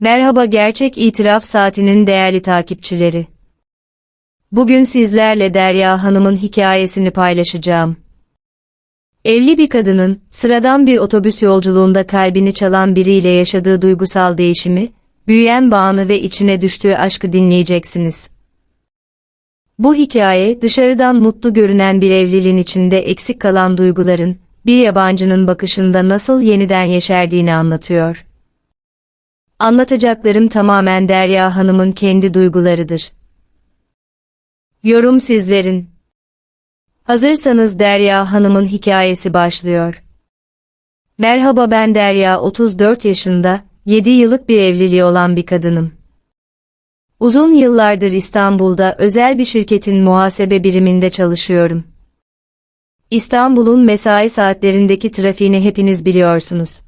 Merhaba Gerçek İtiraf Saati'nin değerli takipçileri. Bugün sizlerle Derya Hanım'ın hikayesini paylaşacağım. Evli bir kadının, sıradan bir otobüs yolculuğunda kalbini çalan biriyle yaşadığı duygusal değişimi, büyüyen bağını ve içine düştüğü aşkı dinleyeceksiniz. Bu hikaye, dışarıdan mutlu görünen bir evliliğin içinde eksik kalan duyguların, bir yabancının bakışında nasıl yeniden yeşerdiğini anlatıyor. Anlatacaklarım tamamen Derya Hanım'ın kendi duygularıdır. Yorum sizlerin. Hazırsanız Derya Hanım'ın hikayesi başlıyor. Merhaba ben Derya 34 yaşında, 7 yıllık bir evliliği olan bir kadınım. Uzun yıllardır İstanbul'da özel bir şirketin muhasebe biriminde çalışıyorum. İstanbul'un mesai saatlerindeki trafiğini hepiniz biliyorsunuz.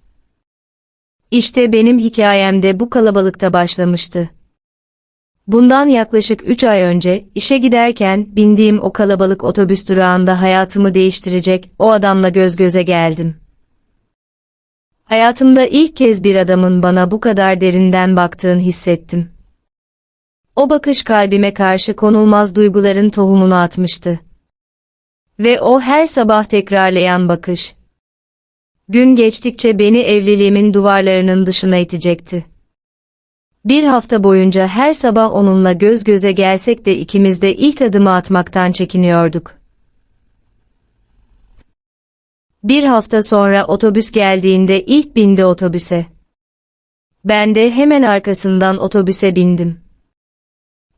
İşte benim hikayem de bu kalabalıkta başlamıştı. Bundan yaklaşık 3 ay önce işe giderken bindiğim o kalabalık otobüs durağında hayatımı değiştirecek o adamla göz göze geldim. Hayatımda ilk kez bir adamın bana bu kadar derinden baktığını hissettim. O bakış kalbime karşı konulmaz duyguların tohumunu atmıştı. Ve o her sabah tekrarlayan bakış. Gün geçtikçe beni evliliğimin duvarlarının dışına itecekti. Bir hafta boyunca her sabah onunla göz göze gelsek de ikimiz de ilk adımı atmaktan çekiniyorduk. Bir hafta sonra otobüs geldiğinde ilk bindi otobüse. Ben de hemen arkasından otobüse bindim.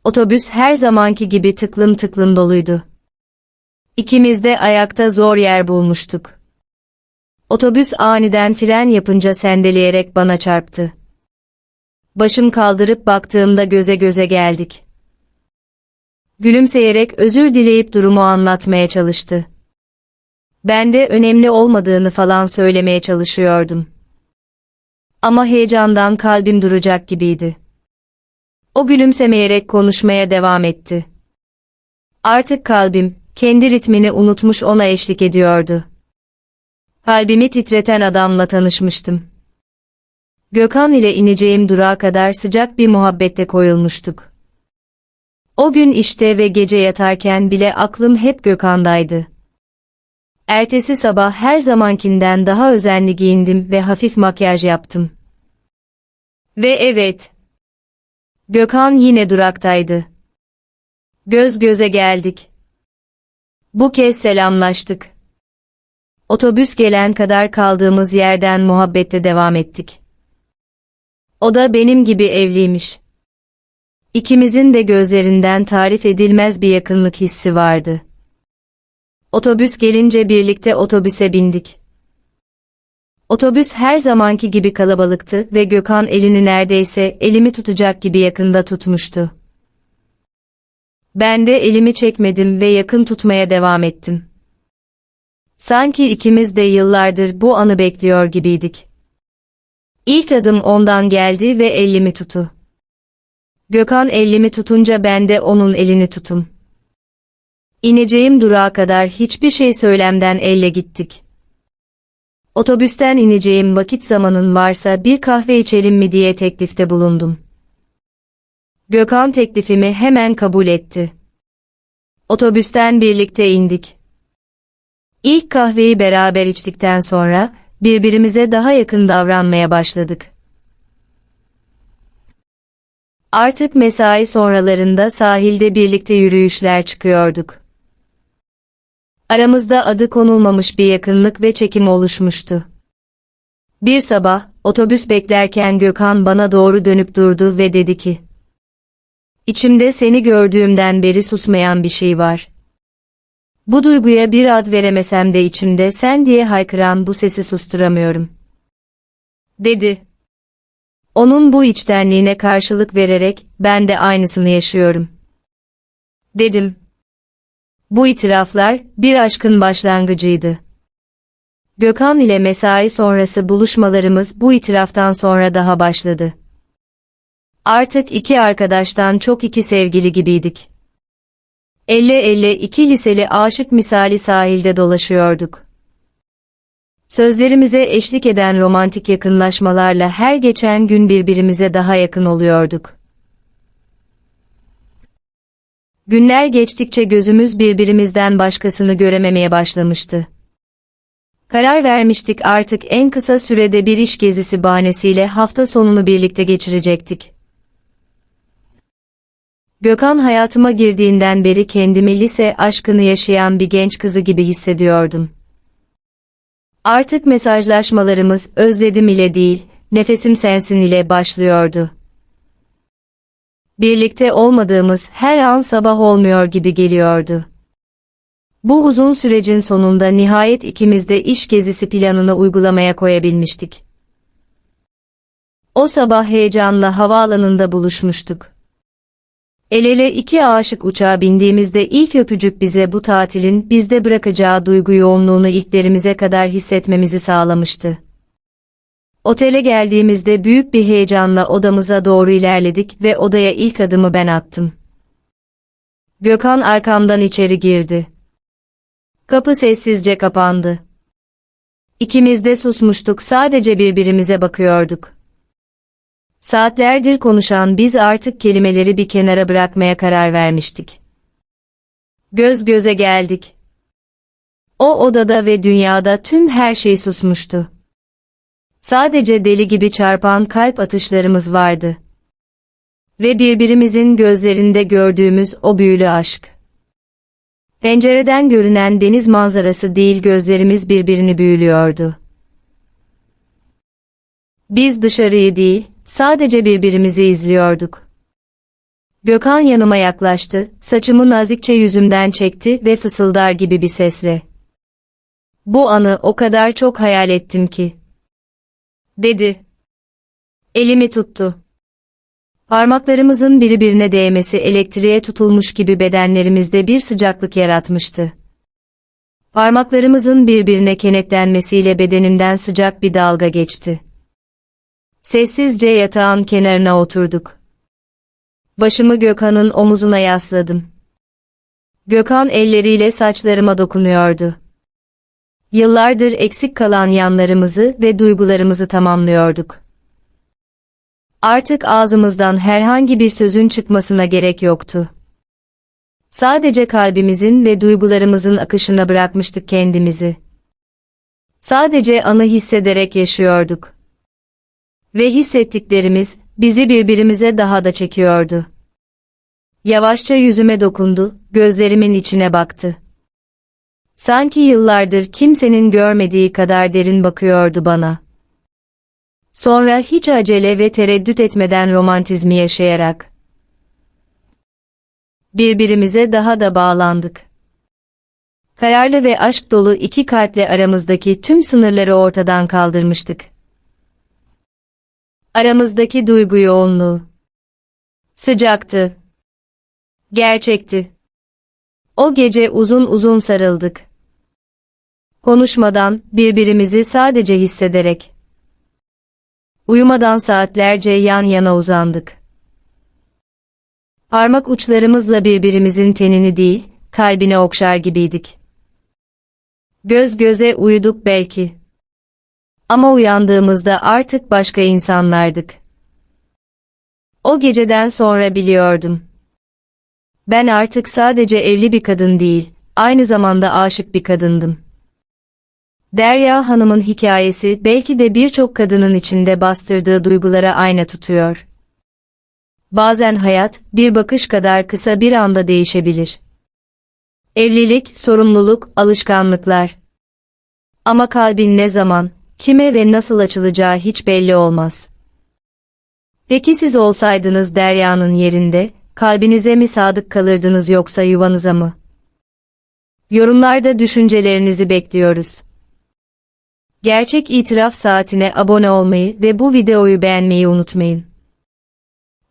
Otobüs her zamanki gibi tıklım tıklım doluydu. İkimiz de ayakta zor yer bulmuştuk. Otobüs aniden fren yapınca sendeleyerek bana çarptı. Başım kaldırıp baktığımda göze göze geldik. Gülümseyerek özür dileyip durumu anlatmaya çalıştı. Ben de önemli olmadığını falan söylemeye çalışıyordum. Ama heyecandan kalbim duracak gibiydi. O gülümsemeyerek konuşmaya devam etti. Artık kalbim, kendi ritmini unutmuş ona eşlik ediyordu. Kalbimi titreten adamla tanışmıştım. Gökhan ile ineceğim durağa kadar sıcak bir muhabbette koyulmuştuk. O gün işte ve gece yatarken bile aklım hep Gökhan'daydı. Ertesi sabah her zamankinden daha özenli giyindim ve hafif makyaj yaptım. Ve evet, Gökhan yine duraktaydı. Göz göze geldik. Bu kez selamlaştık. Otobüs gelen kadar kaldığımız yerden muhabbette devam ettik. O da benim gibi evliymiş. İkimizin de gözlerinden tarif edilmez bir yakınlık hissi vardı. Otobüs gelince birlikte otobüse bindik. Otobüs her zamanki gibi kalabalıktı ve Gökhan elini neredeyse elimi tutacak gibi yakında tutmuştu. Ben de elimi çekmedim ve yakın tutmaya devam ettim. Sanki ikimiz de yıllardır bu anı bekliyor gibiydik. İlk adım ondan geldi ve elimi tutu. Gökhan elimi tutunca ben de onun elini tutum. İneceğim durağa kadar hiçbir şey söylemden elle gittik. Otobüsten ineceğim vakit zamanın varsa bir kahve içelim mi diye teklifte bulundum. Gökhan teklifimi hemen kabul etti. Otobüsten birlikte indik. İlk kahveyi beraber içtikten sonra birbirimize daha yakın davranmaya başladık. Artık mesai sonralarında sahilde birlikte yürüyüşler çıkıyorduk. Aramızda adı konulmamış bir yakınlık ve çekim oluşmuştu. Bir sabah, otobüs beklerken Gökhan bana doğru dönüp durdu ve dedi ki, İçimde seni gördüğümden beri susmayan bir şey var. Bu duyguya bir ad veremesem de içimde sen diye haykıran bu sesi susturamıyorum. Dedi. Onun bu içtenliğine karşılık vererek ben de aynısını yaşıyorum. Dedim. Bu itiraflar bir aşkın başlangıcıydı. Gökhan ile mesai sonrası buluşmalarımız bu itiraftan sonra daha başladı. Artık iki arkadaştan çok iki sevgili gibiydik. Elle elle iki liseli aşık misali sahilde dolaşıyorduk. Sözlerimize eşlik eden romantik yakınlaşmalarla her geçen gün birbirimize daha yakın oluyorduk. Günler geçtikçe gözümüz birbirimizden başkasını görememeye başlamıştı. Karar vermiştik artık en kısa sürede bir iş gezisi bahanesiyle hafta sonunu birlikte geçirecektik. Gökhan hayatıma girdiğinden beri kendimi lise aşkını yaşayan bir genç kızı gibi hissediyordum. Artık mesajlaşmalarımız özledim ile değil, nefesim sensin ile başlıyordu. Birlikte olmadığımız her an sabah olmuyor gibi geliyordu. Bu uzun sürecin sonunda nihayet ikimiz de iş gezisi planını uygulamaya koyabilmiştik. O sabah heyecanla havaalanında buluşmuştuk. El ele iki aşık uçağa bindiğimizde ilk öpücük bize bu tatilin bizde bırakacağı duygu yoğunluğunu ilklerimize kadar hissetmemizi sağlamıştı. Otele geldiğimizde büyük bir heyecanla odamıza doğru ilerledik ve odaya ilk adımı ben attım. Gökhan arkamdan içeri girdi. Kapı sessizce kapandı. İkimiz de susmuştuk sadece birbirimize bakıyorduk. Saatlerdir konuşan biz artık kelimeleri bir kenara bırakmaya karar vermiştik. Göz göze geldik. O odada ve dünyada tüm her şey susmuştu. Sadece deli gibi çarpan kalp atışlarımız vardı. Ve birbirimizin gözlerinde gördüğümüz o büyülü aşk. Pencereden görünen deniz manzarası değil gözlerimiz birbirini büyülüyordu. Biz dışarıyı değil, sadece birbirimizi izliyorduk. Gökhan yanıma yaklaştı, saçımı nazikçe yüzümden çekti ve fısıldar gibi bir sesle. Bu anı o kadar çok hayal ettim ki. Dedi. Elimi tuttu. Parmaklarımızın birbirine değmesi elektriğe tutulmuş gibi bedenlerimizde bir sıcaklık yaratmıştı. Parmaklarımızın birbirine kenetlenmesiyle bedenimden sıcak bir dalga geçti. Sessizce yatağın kenarına oturduk. Başımı Gökhan'ın omuzuna yasladım. Gökhan elleriyle saçlarıma dokunuyordu. Yıllardır eksik kalan yanlarımızı ve duygularımızı tamamlıyorduk. Artık ağzımızdan herhangi bir sözün çıkmasına gerek yoktu. Sadece kalbimizin ve duygularımızın akışına bırakmıştık kendimizi. Sadece anı hissederek yaşıyorduk. Ve hissettiklerimiz bizi birbirimize daha da çekiyordu. Yavaşça yüzüme dokundu, gözlerimin içine baktı. Sanki yıllardır kimsenin görmediği kadar derin bakıyordu bana. Sonra hiç acele ve tereddüt etmeden romantizmi yaşayarak birbirimize daha da bağlandık. Kararlı ve aşk dolu iki kalple aramızdaki tüm sınırları ortadan kaldırmıştık. Aramızdaki duygu yoğunluğu sıcaktı, gerçekti. O gece uzun uzun sarıldık. Konuşmadan, birbirimizi sadece hissederek. Uyumadan saatlerce yan yana uzandık. Parmak uçlarımızla birbirimizin tenini değil, kalbine okşar gibiydik. Göz göze uyuduk belki. Ama uyandığımızda artık başka insanlardık. O geceden sonra biliyordum. Ben artık sadece evli bir kadın değil, aynı zamanda aşık bir kadındım. Derya Hanım'ın hikayesi belki de birçok kadının içinde bastırdığı duygulara ayna tutuyor. Bazen hayat, bir bakış kadar kısa bir anda değişebilir. Evlilik, sorumluluk, alışkanlıklar. Ama kalbin ne zaman, kime ve nasıl açılacağı hiç belli olmaz. Peki siz olsaydınız Derya'nın yerinde, kalbinize mi sadık kalırdınız yoksa yuvanıza mı? Yorumlarda düşüncelerinizi bekliyoruz. Gerçek itiraf saatine abone olmayı ve bu videoyu beğenmeyi unutmayın.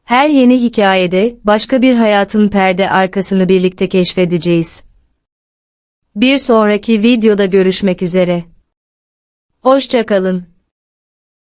Her yeni hikayede başka bir hayatın perde arkasını birlikte keşfedeceğiz. Bir sonraki videoda görüşmek üzere. Hoşçakalın.